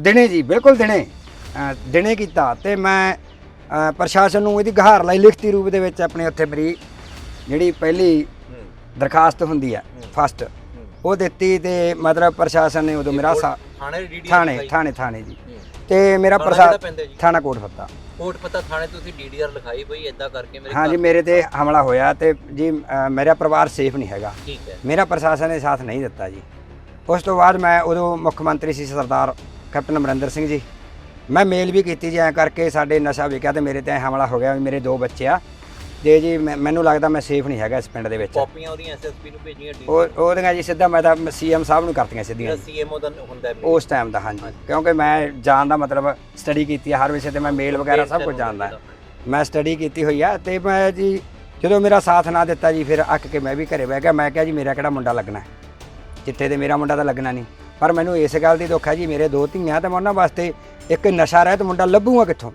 ਦਿਨੇ ਜੀ ਬਿਲਕੁਲ ਦਿਨੇ। ਅ, ਦਿਨੇ ਕੀਤਾ ਤੇ ਮੈਂ ਅ, ਪ੍ਰਸ਼ਾਸਨ ਨੂੰ ਇਹਦੀ ਗੁਹਾਰ ਲਈ ਲਿਖਤੀ ਰੂਪ ਦੇ ਵਿੱਚ ਆਪਣੇ ਉੱਥੇ ਮੇਰੀ ਜਿਹੜੀ ਪਹਿਲੀ ਦਰਖਾਸਤ ਹੁੰਦੀ ਹੈ ਫਸਟ ਉਹ ਦਿੱਤੀ ਤੇ ਮਤਲਬ ਪ੍ਰਸ਼ਾਸਨ ਨੇ ਉਦੋਂ ਮੇਰਾ ਸਾ- ਥਾਣੇ ਡੀਡੀ ਥਾਣੇ ਥਾਣੇ ਥਾਣੇ ਜੀ। ਤੇ ਮੇਰਾ ਥਾਣਾ ਪ੍ਰਸ਼ਾਸਨ ਕਿਹੜਾ ਪੈਂਦਾ ਜੀ? ਥਾਣਾ ਕੋਟ ਫੱਤਾ। ਕੋਟ ਪਤਾ ਥਾਣੇ ਤੁਸੀਂ ਡੀਡੀਆਰ ਲਿਖਾਈ ਬਈ ਇਦਾਂ ਕਰਕੇ ਮੇਰੇ ਹਾਂ ਜੀ ਘਰ- ਮੇਰੇ ਤੇ ਹਮਲਾ ਹੋਇਆ ਤੇ ਜੀ ਅ, ਮੇਰਾ ਪਰਿਵਾਰ ਸੇਫ ਨਹੀਂ ਹੈਗਾ। ਠੀਕ ਹੈ। ਮੇਰਾ ਪ੍ਰਸ਼ਾਸਨ ਨੇ ਸਾਥ ਨਹੀਂ ਦਿੱਤਾ ਜੀ। ਉਸ ਤੋਂ ਬਾਅਦ ਮੈਂ ਉਦੋਂ ਮੁੱਖ ਮੰਤਰੀ ਸੀ ਸਰਦਾਰ ਕੈਪਟਨ ਅਮਰਿੰਦਰ ਸਿੰਘ ਜੀ। ਮੈਂ ਮੇਲ ਵੀ ਕੀਤੀ ਜੀ ਐਂ ਕਰਕੇ ਸਾਡੇ ਨਸ਼ਾ ਵਿਕਿਆ ਤੇ ਮੇਰੇ ਤੇ ਐਂ ਹਮਲਾ ਹੋ ਗਿਆ ਵੀ ਮੇਰੇ ਦੋ ਬੱਚੇ ਆ। ਤੇ ਜੀ ਮੈਂ- ਮੈਨੂੰ ਲੱਗਦਾ ਮੈਂ ਸੇਫ ਨਹੀਂ ਹੈਗਾ ਇਸ ਪਿੰਡ ਦੇ ਵਿੱਚ। ਕਾਪੀਆਂ ਉਹਦੀਆਂ ਐਸਐਸਪੀ ਨੂੰ ਭੇਜੀਆਂ ਉਹ ਉਹਦੀਆਂ ਜੀ ਸਿੱਧਾ ਮੈਂ ਤਾਂ ਸੀਐਮ ਸਾਹਿਬ ਨੂੰ ਕਰਤੀਆਂ ਸਿੱਧੀਆਂ। ਜਿਹੜਾ ਸੀਐਮਓ ਦਾ ਹੁੰਦਾ ਹੈ ਉਸ ਟਾਈਮ ਦਾ ਹਾਂਜੀ। ਕਿਉਂਕਿ ਮੈਂ ਜਾਣ ਦਾ ਮਤਲਬ ਸਟੱਡੀ ਕੀਤੀ ਹੈ ਹਰ ਵਿਸ਼ੇ ਤੇ ਮੈਂ ਮੇਲ ਵਗੈਰਾ ਸਭ ਕੁਝ ਜਾਣਦਾ। ਮੈਂ ਸਟੱਡੀ ਕੀਤੀ ਹੋਈ ਆ ਤੇ ਮੈਂ ਜੀ ਜਦੋਂ ਮੇਰਾ ਸਾਥ ਨਾ ਦਿੱਤਾ ਜੀ ਫਿਰ ਅੱਕ ਕੇ ਮੈਂ ਵੀ ਘਰੇ ਬਹਿ ਗਿਆ। ਮੈਂ ਕਿਹਾ ਜੀ ਮੇਰਾ ਕਿਹੜਾ ਮੁੰਡਾ ਲੱਗਣਾ? ਹੈ? ਚਿੱਟੇ ਤੇ ਮੇਰਾ ਮੁੰਡਾ ਤਾਂ ਲੱਗਣਾ ਨਹੀਂ। ਪਰ ਮੈਨੂੰ ਇਸ ਗੱਲ ਦੀ ਦੁੱਖ ਹੈ ਜੀ, ਮੇਰੇ ਦੋ ਧੀਆਂ ਤੇ ਮੈਂ ਉਹਨਾਂ ਵਾਸਤੇ ਇੱਕ ਨਸ਼ਾ ਰਹਿਤ ਮੁੰਡਾ ਲੱਭੂਗਾ ਕਿੱਥੋਂ?